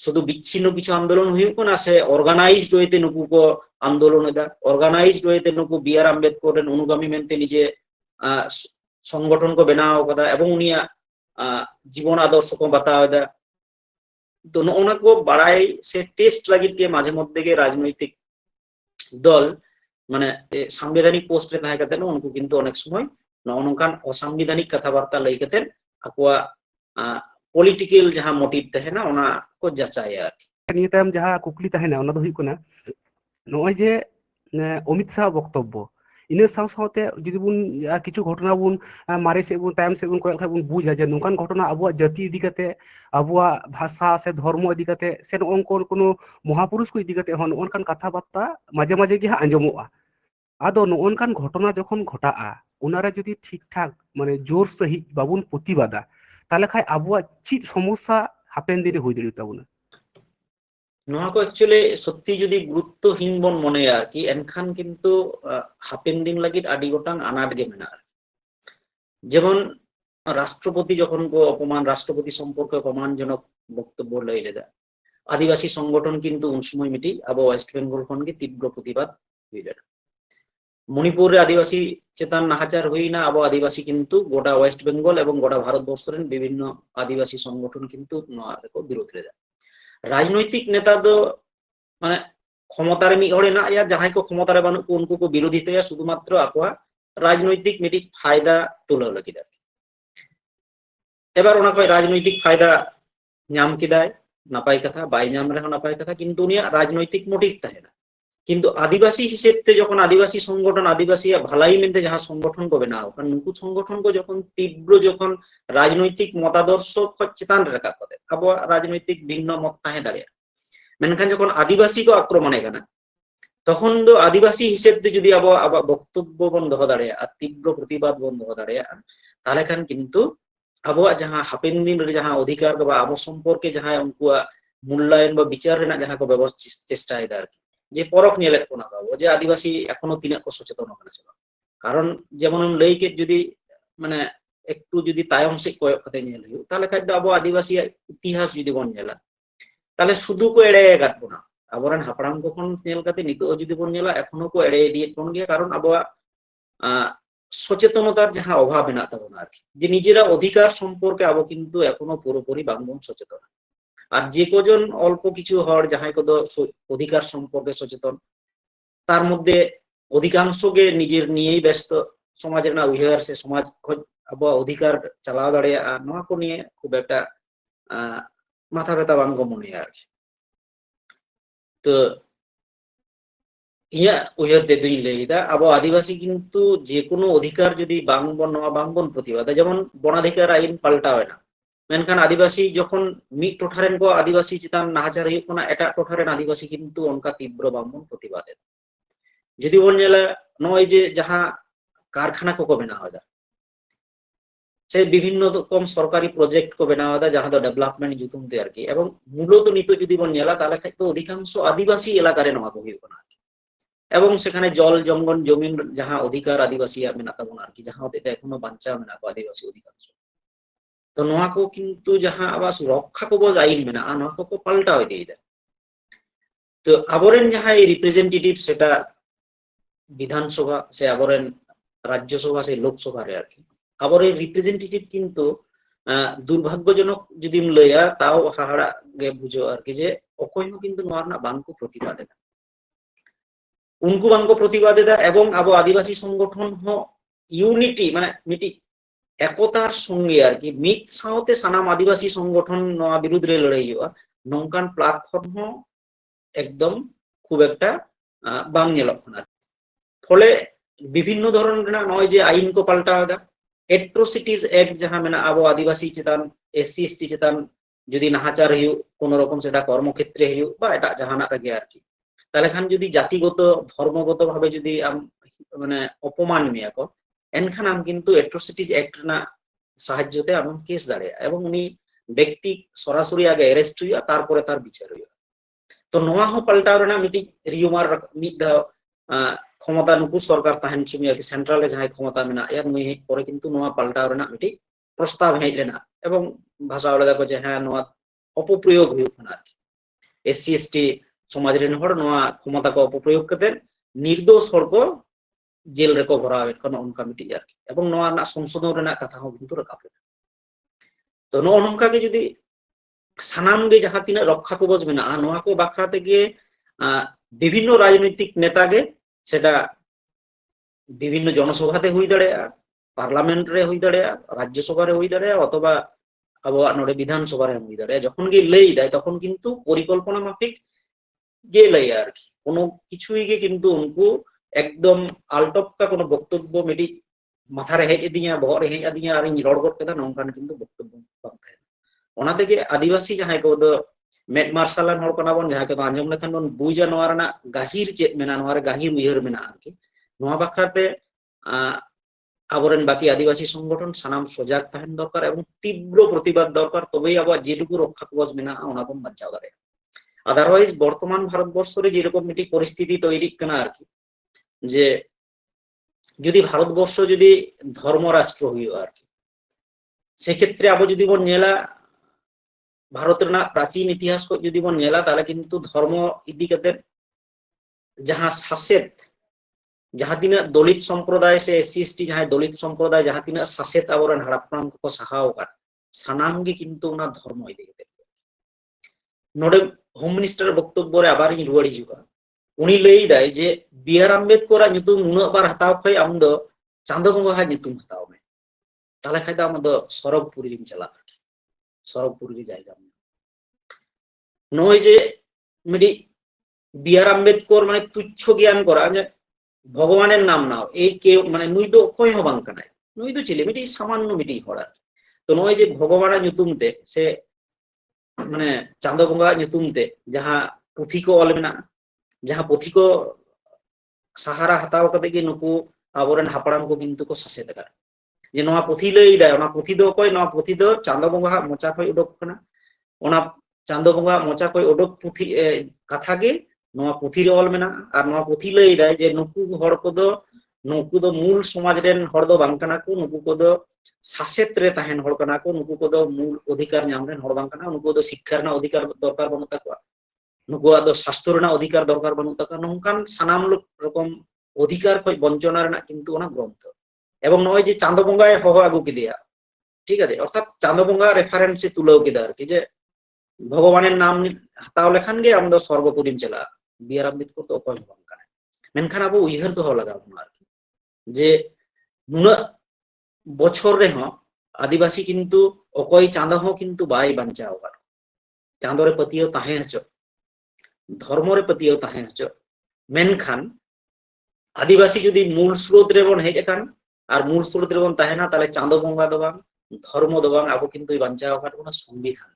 Speaker 1: শুধু বিচ্ছিন্ন কিছু আন্দোলন হইব কোনা সে অর্গানাইজড হইতে নুকু কো আন্দোলন হইদা অর্গানাইজড হইতে নুকু বি আর আম্বেদকর অনুগামী মেনতে নিজে সংগঠন কো বেনা কথা, এবং উনি ᱡᱤᱵᱚᱱ ᱟᱫᱚᱨᱥᱚ ᱠᱚ ᱵᱟᱛᱟᱣ ᱮᱫᱟ ᱛᱚ ᱱᱚᱜᱼᱚ ᱱᱟ ᱠᱚ ᱵᱟᱲᱟᱭ ᱥᱮ ᱴᱮᱥᱴ ᱞᱟᱹᱜᱤᱫ ᱜᱮ ᱢᱟᱡᱷᱮ ᱢᱚᱫᱽᱫᱷᱮ ᱜᱮ ᱨᱟᱡᱽᱱᱳᱭᱛᱤᱠ ᱫᱚᱞ ᱢᱟᱱᱮ ᱥᱟᱝᱵᱤᱫᱷᱟনিক পোস্ট ᱨᱮ ᱛᱟᱦᱮᱸ ᱠᱟᱛᱮ ᱩᱱᱠᱩ কিন্তু অনেক সময় ᱱᱚᱜᱼᱚ ᱱᱚᱝᱠᱟᱱ অসাংবিধানিক কথাবার্তা ᱞᱟᱹᱭ ᱠᱟᱛᱮ ᱟᱠᱚᱣᱟᱜ পলিটিক্যাল ᱡᱟᱦᱟᱸ ᱢᱚটিভ ᱛᱟᱦᱮᱱᱟ ᱚᱱᱟ ᱠᱚ ᱡᱟᱪᱟᱭᱟ ᱟᱨᱠᱤ
Speaker 2: ᱱᱤᱭᱟᱹ ᱛᱟᱭᱚᱢ ᱡᱟᱦᱟᱸ ᱠᱩᱠᱞᱤ ᱛᱟᱦᱮᱱᱟ ᱚᱱᱟ ᱫᱚ ᱦᱩᱭᱩᱜ ᱠᱟᱱᱟ ᱱᱚᱜᱼᱚᱭ ᱡᱮ অমিত শাহ বক্তব্য ᱤᱱᱟᱹ ᱥᱟᱶ ᱥᱟᱶᱛᱮ ᱡᱩᱫᱤ ᱵᱚᱱ ᱠᱤᱪᱷᱩ ᱜᱷᱚᱴᱚᱱᱟ ᱵᱚᱱ ᱢᱟᱨᱮ ᱥᱮᱫ ᱵᱚᱱ ᱛᱟᱭᱚᱢ ᱥᱮᱫ ᱵᱚᱱ ᱠᱚᱭᱚᱜ ᱞᱮᱠᱷᱟᱱ ᱵᱚᱱ ᱵᱩᱡᱟ ᱡᱮ ᱱᱚᱝᱠᱟᱱ ᱜᱷᱚᱴᱚᱱᱟ ᱟᱵᱚᱣᱟᱜ ᱡᱟᱹᱛᱤ ᱤᱫᱤ ᱠᱟᱛᱮ ᱟᱵᱚᱣᱟᱜ ᱵᱷᱟᱥᱟ ᱥᱮ ᱫᱷᱚᱨᱢᱚ ᱤᱫᱤ ᱠᱟᱛᱮ ᱥᱮ ᱱᱚᱝᱠᱟᱱ ᱠᱳᱱᱳ ᱢᱚᱦᱟᱯᱩᱨᱩষ ᱠᱚ ᱤᱫᱤ ᱠᱟᱛᱮ ᱦᱚᱸ ᱱᱚᱝᱠᱟᱱ ᱠᱟᱛᱷᱟ ᱵᱟর্তা মাঝে মাঝে গিয়ে আᱸᱡᱚমᱚᱜᱼᱟ ᱟᱫᱚ ᱱᱚᱝᱠᱟᱱ ᱜᱷᱚᱴᱚᱱᱟ ᱡᱚᱠᱷᱚᱱ ᱜᱷটাᱜᱼᱟ ওনারা যদি ঠিকঠাক মানে জোর সহিত বাবুন প্রতিবাদা তাহলে খায় আবহাওয়া চিট সমস্যা হাপেন দিনে হয়ে দাঁড়িয়ে তাবনা
Speaker 1: নোয়া কো অ্যাকচুয়ালি সত্যি যদি গুরুত্বহীন বন মনে আর কি, এনখান কিন্তু হাপেন দিন লাগিত আডি গোটাং আনাট গে আর। যেমন রাষ্ট্রপতি যখন অপমান, রাষ্ট্রপতি সম্পর্কে অপমানজনক বক্তব্য লই লেদা। আদিবাসী সংগঠন কিন্তু উন সময় মিটি আবো ওয়েস্ট বেঙ্গল খন গে তীব্র প্রতিবাদ হইল মণিপুরে আদিবাসী চেতান নাহাচার হই না, আবো আদিবাসী কিন্তু গোটা ওয়েস্ট বেঙ্গল এবং গোটা ভারতবর্ষ রেন বিভিন্ন আদিবাসী সংগঠন কিন্তু বিরোধ লেদা। রাজনৈতিক নেতা তো মানে ক্ষমতার মিহরে না ইয়া যাহাইকে ক্ষমতার বানু উনকু কো বিরোধিতা ইয়া শুধুমাত্র আকোয়া রাজনৈতিক মিটিক ফায়দা তুলে লগিদা এবার ওনাকে রাজনৈতিক ফায়দা নাম কিদায় নাপাই কথা, বাই নাম রেহ নাপাই কথা, কিন্তু উনি রাজনৈতিক মোটিভ থাকে না। কিন্তু আদিবাসী হিসেবে যখন আদিবাসী সংগঠন আদিবাসী ভালাই মেনতে যাহা সংগঠন করবে না, ওখানে নুকু সংগঠন যখন তীব্র যখন রাজনৈতিক মতাদর্শ চেতান রেখা করে আবো রাজনৈতিক ভিন্ন মত তাহে দাঁড়িয়ে মেনখান যখন আদিবাসী কো আক্রমণে কেনা তখন তো আদিবাসী হিসেবে যদি আবো আবার বক্তব্য বন্ধ হওয়া দাঁড়িয়ে, আর তীব্র প্রতিবাদ বন্ধ হওয়া দাঁড়িয়ে, তাহলে খান কিন্তু আবহাওয়া যাহা হাপেন দিন যাহা অধিকার বা আবো সম্পর্কে যাহা উনকুয়া মূল্যায়ন বা বিচার রেনা যাহা কো ব্যবস্থা চেষ্টা হয় আর কি। যে পরক নিয়ে লেখবো না পাবো যে আদিবাসী এখনও তিনি অসচেতন ওখানে ছিল কারণ যেমন লেইকে যদি মানে একটু যদি তায়ম সে কয়েক কথা নিয়ে লই তাহলে কাজ আবো আদিবাসী ইতিহাস যদি বন জেলা, তাহলে শুধু কো এড়ে কাটবো না। আবরান হাপড়াম কখন নিয়ে কাতে নিত যদি বন জেলা এখনও কো এড়ে দিয়ে কোন গিয়ে, কারণ আবো সচেতনতার যাহা অভাব না তখন আর কি। যে নিজেরা অধিকার সম্পর্কে আবো কিন্তু এখনও পুরোপুরি বাংবন সচেতন। আর যে কজন অল্প কিছু হওয়ার যাহাই কত অধিকার সম্পর্কে সচেতন, তার মধ্যে অধিকাংশকে নিজের নিয়েই ব্যস্ত, সমাজের না উইহার সে সমাজ আবহাওয়া অধিকার চালাও দাঁড়িয়ে আর নয় নিয়ে খুব একটা আহ মাথা ব্যথা বাঙ্গ মনে আর তো, ইয়া উইহার তে দুই লেগিদা আবহাওয়া আদিবাসী কিন্তু যে কোনো অধিকার যদি বাংবন নেওয়া বাংবন প্রতিবাদ, যেমন বনাধিকার আইন পাল্টা হয় না ᱢᱮᱱᱠᱷᱟᱱ ᱟᱹᱫᱤᱵᱟᱹᱥᱤ ᱡᱚᱠᱷᱚᱱ ᱢᱤᱫ ᱴᱚᱴᱷᱟ ᱨᱮᱱ ᱠᱚ ᱟᱹᱫᱤᱵᱟᱹᱥᱤ ᱪᱮᱛᱟᱱ ᱱᱟᱦᱟᱪᱟᱨ ᱦᱩᱭᱩᱜ ᱠᱟᱱᱟ ᱮᱴᱟᱜ ᱴᱚᱴᱷᱟ ᱨᱮᱱ ᱟᱹᱫᱤᱵᱟᱹᱥᱤ ᱠᱤᱱᱛᱩ ᱚᱱᱠᱟ ᱛᱤᱵᱨᱚ ᱵᱟᱝᱵᱚᱱ ᱯᱨᱚᱛᱤᱵᱟᱫ ᱮᱫᱟ ᱡᱩᱫᱤ ᱵᱚᱱ ᱧᱮᱞᱟ ᱱᱚᱜᱼᱚᱭ ᱡᱮ ᱡᱟᱦᱟᱸ ᱠᱟᱨᱠᱷᱟᱱᱟ ᱠᱚᱠᱚ ᱵᱮᱱᱟᱣ ᱮᱫᱟ সে বিভিন্ন রকম সরকারি প্রজেক্ট কো বেনাওয়াদা যাহা দো ডেভেলপমেন্ট জুতুম তে আর কি এবং মূলত নিত যদি বন নেলা তাহলে খাই তো অধিকাংশ আদিবাসী এলাকারে নমা কো হইব না এবং সেখানে জল জঙ্গল জমিন যাহা অধিকার আদিবাসী আর মেনা তাবন আর কি যাহা ওতে এখনও বাঞ্চা মেনা কো আদিবাসী অধিকাংশ ᱛᱚ ᱱᱚᱣᱟ ᱠᱚ ᱠᱤᱱᱛᱩ ᱡᱟᱦᱟᱸ ᱟᱵᱟᱥ ᱨᱚᱠᱷᱟ ᱠᱚᱵᱚᱡ ᱟᱭᱤᱱ ᱢᱮᱱᱟᱜᱼᱟ ᱱᱚᱣᱟ ᱠᱚᱠᱚ ᱯᱟᱞᱴᱟᱣ ᱤᱫᱤᱭᱮᱫᱟ ᱛᱚ ᱟᱵᱚᱨᱮᱱ ᱡᱟᱦᱟᱸᱭ রিপ্রেজেন্টেটিভ সেটা বিধানসভা, সে আবরেন রাজ্যসভা সে লোকসভা রে আর কি। আবরেন রিপ্রেজেন্টেটিভ কিন্তু দুর্ভাগ্যজনক যদি লইয়া তাও হাহাড়া গে বুঝো আর কি যে অকয় কিন্তু নোয়ার না বাংকু প্রতিবাদ এদা উনকু বাংকু প্রতিবাদ এদা এবং আবো আদিবাসী সংগঠন হ, ইউনিটি মানে মিটি ᱮᱠᱚᱛᱟᱨ ᱥᱚᱸᱜᱮ ᱟᱨᱠᱤ ᱢᱤᱫ ᱥᱟᱶᱛᱮ ᱥᱟᱱᱟᱢ ᱟᱹᱫᱤᱵᱟᱹᱥᱤ ᱥᱚᱝᱜᱚᱴᱷᱚᱱ ᱱᱚᱣᱟ ᱵᱤᱨᱩᱫᱽ ᱨᱮ ᱞᱟᱹᱲᱦᱟᱹᱭ ᱦᱩᱭᱩᱜᱼᱟ ᱱᱚᱝᱠᱟᱱ ᱯᱞᱟᱴᱯᱷᱚᱨᱢ ᱦᱚᱸ একদম খুব একটা বাং ᱧᱮᱞᱚᱜ ᱠᱟᱱᱟ ফলে বিভিন্ন ধরন ᱨᱮᱱᱟᱜ ᱱᱚᱜᱼᱚᱭ ᱡᱮ ᱟᱹᱭᱤᱱ ᱠᱚ ᱯᱟᱞᱴᱟᱣ ᱮᱫᱟ এট্রোসিটিস অ্যাক্ট যাহা মেনা আবো আদিবাসী চেতান এসসি এসটি চেতান যদি নাহাচার হইব কোন রকম সেটা কর্মক্ষেত্রে হইব বা এটা জাহানা রেগে আর কি তাহলে খান যদি জাতিগত ধর্মগত ভাবে যদি মানে অপমান মেয়াকো এনখান এনখানাম কিন্তু অ্যাট্রোসিটিজ অ্যাক্ট না সাহায্যতে এবং কেস দাঁড়ে এবং উনি ব্যক্তি সরাসরি আগে অ্যারেস্ট হইয়া তারপরে তার বিচার হইয়া। তো নোয়া হো পাল্টা রেনা মিটি রিউমার মিদ ক্ষমতা নুকু সরকার তাহেন চুমি আর কি সেন্ট্রালে যাই ক্ষমতা মেনা এর নুই হেজ পরে কিন্তু নোয়া পাল্টা রেনা মিটি প্রস্তাব হেজ লেনা এবং ভাষা হলে দেখো যে হ্যাঁ নোয়া অপপ্রয়োগ হইব না আর কি। এসসি, এসটি সমাজ রেন হর নোয়া ক্ষমতা কো অপপ্রয়োগ করতেন, নির্দোষ হর কো ᱡᱮᱞ ᱨᱮᱠᱚ ᱵᱷᱚᱨᱟᱣᱮᱫ ᱠᱚ ᱱᱚᱜᱼᱚ ᱱᱚᱝᱠᱟ ᱢᱤᱫᱴᱤᱡ ᱟᱨᱠᱤ ᱮᱵᱚᱝ ᱱᱚᱣᱟ ᱨᱮᱱᱟᱜ সংশোধন ᱨᱮᱱᱟᱜ ᱠᱟᱛᱷᱟ ᱦᱚᱸ ᱠᱤᱱᱛᱩ ᱨᱟᱠᱟᱵ ᱞᱮᱱᱟ ᱛᱚ ᱱᱚᱜᱼᱚ ᱱᱚᱝᱠᱟ ᱜᱮ ᱡᱩᱫᱤ ᱥᱟᱱᱟᱢ ᱜᱮ ᱡᱟᱦᱟᱸ ᱛᱤᱱᱟᱹᱜ ᱨᱚᱠᱠᱷᱟ ᱠᱚᱵᱚᱡ ᱢᱮᱱᱟᱜᱼᱟ ᱱᱚᱣᱟ ᱠᱚ ᱵᱟᱠᱷᱨᱟ ᱛᱮᱜᱮ বিভিন্ন রাজনৈতিক নেতা গে সেটা বিভিন্ন জনসভাতে হই দাঁড়ায় পার্লামেন্ট রে হই দাঁড়ায় রাজ্যসভা রে হই দাঁড়ায় অথবা আবহাওয়া নোডে বিধানসভা রে হই দাঁড়ায় যখন গিয়ে লেই দেয় তখন কিন্তু পরিকল্পনা মাফিক গে লেই আর কি কোনো কিছুই গে কিন্তু উনকু ᱮᱠᱫᱚᱢ ᱟᱞᱴᱚᱯᱠᱟ ᱠᱳᱱᱳ ᱵᱚᱠᱛᱚᱵᱵᱚ ᱢᱤᱫᱴᱤᱡ ᱢᱟᱛᱷᱟᱨᱮ ᱦᱮᱡ ᱟᱹᱫᱤᱧᱟ ᱵᱚᱦᱚᱜ ᱨᱮ ᱦᱮᱡ ᱟᱹᱫᱤᱧᱟ ᱟᱨᱤᱧ ᱨᱚᱲ ᱜᱚᱫ ᱠᱮᱫᱟ ᱱᱚᱝᱠᱟᱱ ᱠᱤᱱᱛᱩ ᱵᱚᱠᱛᱚᱵᱵᱚ ᱵᱟᱝ ᱛᱟᱦᱮᱱᱟ ᱚᱱᱟ ᱛᱮᱜᱮ ᱟᱹᱫᱤᱵᱟᱹᱥᱤ ᱡᱟᱦᱟᱸᱭ ᱠᱚ ᱫᱚ ᱢᱮᱫ ᱢᱟᱨᱥᱟᱞᱟᱱ ᱦᱚᱲ ᱠᱟᱱᱟ ᱵᱚᱱ ᱡᱟᱦᱟᱸ ᱠᱚ ᱟᱸᱡᱚᱢ ᱞᱮᱠᱷᱟᱱ ᱵᱚᱱ ᱵᱩᱡᱟ ᱱᱚᱣᱟ ᱨᱮᱱᱟᱜ ᱜᱟᱹᱦᱤᱨ ᱪᱮᱫ ᱢᱮᱱᱟᱜᱼᱟ ᱱᱚᱣᱟ ᱨᱮ ᱜᱟᱹᱦᱤᱨ ᱩᱭᱦᱟᱹᱨ ᱢᱮᱱᱟᱜᱼᱟ ᱟᱨᱠᱤ ᱱᱚᱣᱟ ᱵᱟᱠᱷᱨᱟᱛᱮ আবরেন বাকি আদিবাসী সংগঠন সানাম সজাগ তাহেন দরকার এবং তীব্র প্রতিবাদ দরকার তবেই আবার যেটুকু রক্ষা কবচ মেনা ওনাকে বাঁচাও দাঁড়ে আদারওয়াইজ বর্তমান ভারতবর্ষের যেরকম একটি পরিস্থিতি তৈরি কেনা আর কি যে যদি ভারতবর্ষ যদি ধর্মরাষ্ট্র হইও আর কি, সেক্ষেত্রে আবার যদি বোন নেলা ভারতের না প্রাচীন ইতিহাস যদি বোন নেলা তাহলে কিন্তু ধর্ম ইদিকাতে যাহা শাসেত, যাহা তিনা দলিত সম্প্রদায় সে এসসি, এসটি যাহা দলিত সম্প্রদায়, যাহা তিনা শাসেত আবরণ হারাপ্রাম কো সাহাও কার সানামগে কিন্তু না ধর্ম ইদিকাতে নোডে হোম মিনিস্টারের বক্তব্যরে আবার রুয়াড়ি যুগা। ᱩᱱᱤ ᱞᱟᱹᱭᱫᱟᱭ ᱡᱮ ᱵᱤ ᱟᱨ ᱟᱢᱵᱮᱫᱠᱚᱨᱟᱜ ᱧᱩᱛᱩᱢ ᱩᱱᱟᱹᱜ ᱵᱟᱨ ᱦᱟᱛᱟᱣ ᱠᱷᱚᱡ ᱟᱢ ᱫᱚ ᱪᱟᱸᱫᱚ ᱵᱚᱸᱜᱟᱣᱟᱜ ᱧᱩᱛᱩᱢ ᱦᱟᱛᱟᱣ ᱢᱮ ᱛᱟᱦᱞᱮ ᱠᱷᱟᱡ ᱫᱚ ᱟᱢ ᱫᱚ ᱥᱚᱨᱚᱜᱽᱯᱩᱨᱤ ᱨᱮᱢ ᱪᱟᱞᱟᱜᱼᱟ ᱥᱚᱨᱚᱜᱽᱯᱩᱨᱤ ᱨᱮ ᱡᱟᱭᱜᱟ নয় যে মিটি বি আর আম্বেদকর মানে তুচ্ছ জ্ঞান করা যে ভগবানের নাম নাও এই কেউ মানে নুই তো কই হবাং কানাই নুই তো ছিলে মিটি সামান্য মিটি হড়া তো নয় যে ভগবানের ᱧᱩᱛᱩᱢতে ᱥᱮ মানে চাঁদ ᱵᱚᱸᱜᱟ ᱧᱩᱛᱩᱢতে ᱡᱟᱦᱟᱸ ᱯᱩᱛᱷᱤ ᱠᱚ ᱚᱞ ᱢᱮᱱᱟᱜᱼᱟ ᱡᱟᱦᱟᱸ ᱯᱩᱛᱷᱤ ᱠᱚ ᱥᱟᱦᱟᱨᱟ ᱦᱟᱛᱟᱣ ᱠᱟᱛᱮ ᱜᱮ ᱱᱩᱠᱩ ᱟᱵᱚᱨᱮᱱ ᱦᱟᱯᱲᱟᱢ ᱠᱚ ᱠᱤᱱᱛᱩ ᱠᱚ ᱥᱟᱥᱮᱛ ᱟᱠᱟᱫᱟ ᱡᱮ ᱱᱚᱣᱟ ᱯᱩᱛᱷᱤ ᱞᱟᱹᱭ ᱫᱟᱭ ᱚᱱᱟ ᱯᱩᱛᱷᱤ ᱫᱚ ᱚᱠᱚᱭ ᱱᱚᱣᱟ ᱯᱩᱛᱷᱤ ᱫᱚ ᱪᱟᱸᱫᱚ ᱵᱚᱸᱜᱟᱣᱟᱜ ᱢᱚᱪᱟ ᱠᱷᱚᱱ ᱩᱰᱩᱠ ᱟᱠᱟᱱᱟ ᱚᱱᱟ ᱪᱟᱸᱫᱚ ᱵᱚᱸᱜᱟᱣᱟᱜ ᱢᱚᱪᱟ ᱠᱷᱚᱱ ᱩᱰᱩᱠ ᱯᱩᱛᱷᱤ ᱠᱟᱛᱷᱟ ᱜᱮ ᱱᱚᱣᱟ ᱯᱩᱛᱷᱤ ᱨᱮ ᱚᱞ ᱢᱮᱱᱟᱜᱼᱟ ᱟᱨ ᱱᱚᱣᱟ ᱯᱩᱛᱷᱤ ᱞᱟᱹᱭ ᱫᱟᱭ ᱡᱮ ᱱᱩᱠᱩ ᱦᱚᱲ ᱠᱚᱫᱚ ᱱᱩᱠᱩ ᱫᱚ ᱢূᱞ ᱥᱚᱢᱟᱡᱽ ᱨᱮᱱ ᱦᱚᱲ ᱫᱚ ᱵᱟᱝ ᱠᱟᱱᱟ ᱠᱚ ᱱᱩᱠᱩ ᱠᱚᱫᱚ ᱥᱟᱥᱮᱛ ᱨᱮ ᱛᱟᱦᱮᱱ ᱦᱚᱲ ᱠᱟᱱᱟ ᱠᱚ ᱱᱩᱠᱩ ᱠᱚᱫᱚ ᱢᱩᱞ ᱚᱫᱷᱤᱠᱟᱨ ᱧᱟᱢ ᱨᱮᱱ ᱦᱚᱲ ᱵᱟᱝ ᱠᱟᱱᱟ ᱱᱩᱠᱩ ᱫᱚ ᱥᱤᱠᱠᱷᱟ ᱨᱮᱱᱟᱜ ᱚᱫᱷᱤᱠᱟᱨ ᱫᱚᱨᱠᱟর ᱵᱟᱹᱱᱩᱜ ᱛᱟᱠᱚᱣᱟ ᱱᱩᱠᱩᱣᱟᱜ ᱫᱚ ᱥᱟᱥᱛᱚ ᱨᱮᱱᱟᱜ ᱚᱫᱷᱤᱠᱟᱨ ᱫᱚᱨᱠᱟর ᱵᱟᱹᱱᱩᱜ ᱛᱟᱠᱚᱣᱟ ᱱᱚᱝᱠᱟᱱ ᱥᱟᱱᱟᱢ রকম অধিকার ᱠᱷᱚᱱ ᱵᱚᱧᱪᱚᱱᱟ ᱨᱮᱱᱟᱜ ᱠᱤᱱᱛᱩ ᱚᱱᱟ ᱜᱨᱚᱱᱛᱷᱚ এবং ᱱᱚᱜᱼᱚᱭ যে চাঁᱫ বঙ্গায় হহ আগু কেদেয়া ঠিক আছে? অর্থাৎ চাঁদ বঙ্গা রেফারেন্সে তুলেও কেদা আর কি যে ভগবানের নাম হাতাও লেখান গে আমরা সর্বপুরিম চেলা। বি আর আম্বেদকর তো অপয় বাং কানে মেনখান আবু উইহার দহ লাগাও না আর কি। যে নুনা বছর রে হ, আদিবাসী কিন্তু অকয় চাঁদ হ কিন্তু বাই বাঞ্চাও কারও চাঁদরে পতিও তাহে হচো ᱫᱷᱚᱨᱢᱚ ᱨᱮ ᱯᱟᱹᱛᱭᱟᱹᱣ ᱛᱟᱦᱮᱸ ᱦᱚᱪᱚ ᱢᱮᱱᱠᱷᱟᱱ ᱟᱹᱫᱤᱵᱟᱹᱥᱤ ᱡᱩᱫᱤ ᱢᱩᱞ ᱥᱨᱳᱛ ᱨᱮᱵᱚᱱ ᱦᱮᱡ ᱟᱠᱟᱱ ᱟᱨ ᱢᱩᱞ ᱥᱨᱳᱛ ᱨᱮᱵᱚᱱ ᱛᱟᱦᱮᱱᱟ ᱛᱟᱦᱞᱮ ᱪᱟᱸᱫᱚ ᱵᱚᱸᱜᱟ ᱫᱚ ᱵᱟᱝ ᱫᱷᱚᱨᱢᱚ ᱫᱚ ᱵᱟᱝ ᱟᱵᱚ ᱠᱤᱱᱛᱩ ᱵᱟᱧᱪᱟᱣ ᱟᱠᱟᱫ ᱵᱚᱱᱟ সংবিধান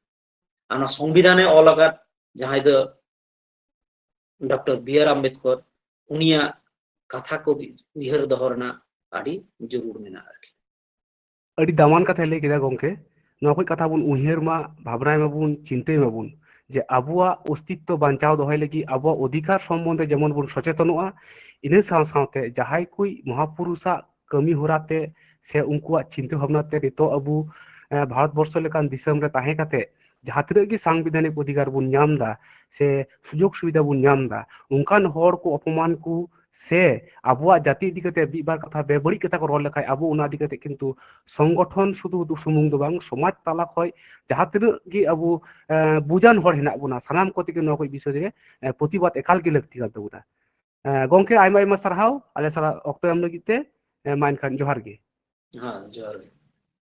Speaker 1: ᱟᱨ ᱚᱱᱟ সংবিধানে ᱚᱞ ᱟᱠᱟᱫ ᱡᱟᱦᱟᱸᱭ ᱫᱚ ডক্টর বি আর আম্বেদকর ᱩᱱᱤᱭᱟᱜ ᱠᱟᱛᱷᱟ ᱠᱚ ᱩᱭᱦᱟᱹᱨ ᱫᱚᱦᱚ ᱨᱮᱱᱟᱜ ᱟᱹᱰᱤ ᱡᱟᱹᱨᱩᱲ ᱢᱮᱱᱟᱜᱼᱟ ᱟᱨᱠᱤ
Speaker 2: ᱟᱹᱰᱤ ᱫᱟᱢᱟᱱ ᱠᱟᱛᱷᱟᱭ ᱞᱟᱹᱭ ᱠᱮᱫᱟ ᱜᱚᱝᱠᱮ ᱱᱚᱣᱟ ᱠᱚ ᱠᱟᱛᱷᱟ ᱵᱚᱱ ᱩᱭᱦᱟᱹᱨ ᱢᱟ ᱵᱷᱟᱵᱽᱱᱟᱭ ᱢᱟᱵᱚᱱ ᱪᱤᱱᱛᱟᱹᱭ ᱢᱟᱵᱚᱱ ᱡᱮ ᱟᱵᱚᱣᱟᱜ ᱚᱥᱛᱤᱛᱛᱚ ᱵᱟᱧᱪᱟᱣ ᱫᱚᱦᱚᱭ ᱞᱟᱹᱜᱤᱫ ᱟᱵᱚᱣᱟᱜ ᱚᱫᱷᱤᱠᱟᱨ ᱥᱚᱢᱵᱚᱱᱫᱷᱮ ᱡᱮᱢᱚᱱ ᱵᱚᱱ ᱥᱚᱪᱮᱛᱚᱱᱚᱜᱼᱟ ᱤᱱᱟᱹ ᱥᱟᱶ ᱥᱟᱶᱛᱮ ᱡᱟᱦᱟᱸᱭ ᱠᱚ ᱢᱚᱦᱟᱯᱩᱨᱩᱥᱟᱜ ᱠᱟᱹᱢᱤ ᱦᱚᱨᱟᱛᱮ ᱥᱮ ᱩᱱᱠᱩᱣᱟᱜ ᱪᱤᱱᱛᱟᱹ ᱵᱷᱟᱵᱱᱟᱛᱮ ᱱᱤᱛᱚᱜ ᱟᱵᱚ ᱵᱷᱟᱨᱚᱛᱵᱚᱨᱥᱚ ᱞᱮᱠᱟᱱ ᱫᱤᱥᱚᱢ ᱨᱮ ᱛᱟᱦᱮᱸ ᱠᱟᱛᱮ ᱡᱟᱦᱟᱸ ᱛᱤᱱᱟᱹᱜ ᱜᱮ ᱥᱟᱝᱵᱤᱫᱷᱟᱱᱤᱠ ᱚᱫᱷᱤᱠᱟᱨ ᱵᱚᱱ ᱧᱟᱢ ᱮᱫᱟ ᱥᱮ ᱥᱩᱡᱳᱜᱽ ᱥᱩᱵᱤᱫᱷᱟ ᱵᱚᱱ ᱧᱟᱢ ᱮᱫᱟ ᱚᱱᱠᱟᱱ ᱦᱚᱲ ᱠᱚ ᱚᱯᱚᱢᱟᱱ ᱠᱚ ᱥᱮ ᱟᱵᱚᱣᱟᱜ ᱡᱟᱹᱛᱤ ᱤᱫᱤ ᱠᱟᱛᱮ ᱢᱤᱫ ᱵᱟᱨ ᱠᱟᱛᱷᱟ ᱵᱮᱵᱟᱹᱲᱤᱡ ᱠᱟᱛᱷᱟ ᱠᱚ ᱨᱚᱲ ᱞᱮᱠᱷᱟᱡ ᱟᱵᱚ ᱚᱱᱟ ᱤᱫᱤ ᱠᱟᱛᱮ ᱠᱤᱱᱛᱩ ᱥᱚᱝᱜᱚᱴᱷᱚᱱ ᱥᱩᱫᱷᱩ ᱥᱩᱢᱩᱝ ᱫᱚ ᱵᱟᱝ ᱥᱚᱢᱟᱡᱽ ᱛᱟᱞᱟ ᱠᱷᱚᱡ ᱡᱟᱦᱟᱸ ᱛᱤᱱᱟᱹᱜ ᱜᱮ ᱟᱵᱚ ᱵᱩᱡᱟᱱ ᱦᱚᱲ ᱦᱮᱱᱟᱜ ᱵᱚᱱᱟ ᱥᱟᱱᱟᱢ ᱠᱚ ᱛᱮᱜᱮ ᱱᱚᱣᱟ ᱠᱚ ᱵᱤᱥᱚᱭ ᱨᱮ ᱯᱨᱚᱛᱤᱵᱟᱫ ᱮᱠᱟᱞ ᱜᱮ ᱞᱟᱹᱠᱛᱤ ᱠᱟᱱ ᱛᱟᱵᱚᱱᱟ ᱜᱚᱝᱠᱮ ᱟᱭᱢᱟ ᱟᱭᱢᱟ ᱥᱟᱨᱦᱟᱣ ᱟᱞᱮ ᱥᱟᱞᱟᱜ ᱚᱠᱛᱚ ᱮᱢ ᱞᱟᱹᱜᱤᱫ ᱛᱮ ᱢᱟ ᱮᱱᱠᱷᱟᱱ ᱡᱚᱦᱟᱨ ᱜᱮ
Speaker 1: ᱦᱮᱸ ᱡᱚᱦᱟᱨ ᱜᱮ